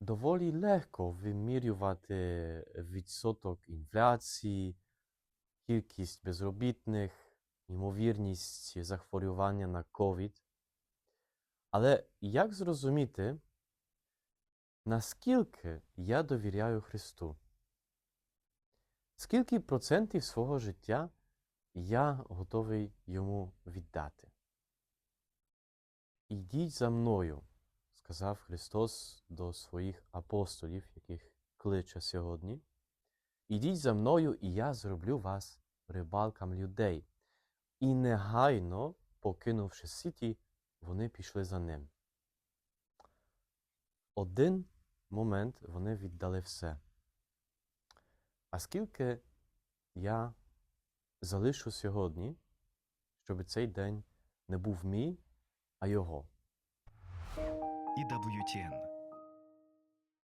доволі легко вимірювати відсоток інфляції, кількість безробітних, ймовірність захворювання на COVID. Але як зрозуміти, наскільки я довіряю Христу? Скільки процентів свого життя я готовий йому віддати? Ідіть за мною, сказав Христос до своїх апостолів, яких кличе сьогодні. Ідіть за мною, і я зроблю вас рибалкам людей. І негайно, покинувши сіті, вони пішли за ним. Один момент вони віддали все. А скільки я залишу сьогодні, щоб цей день не був мій, а його? EWTN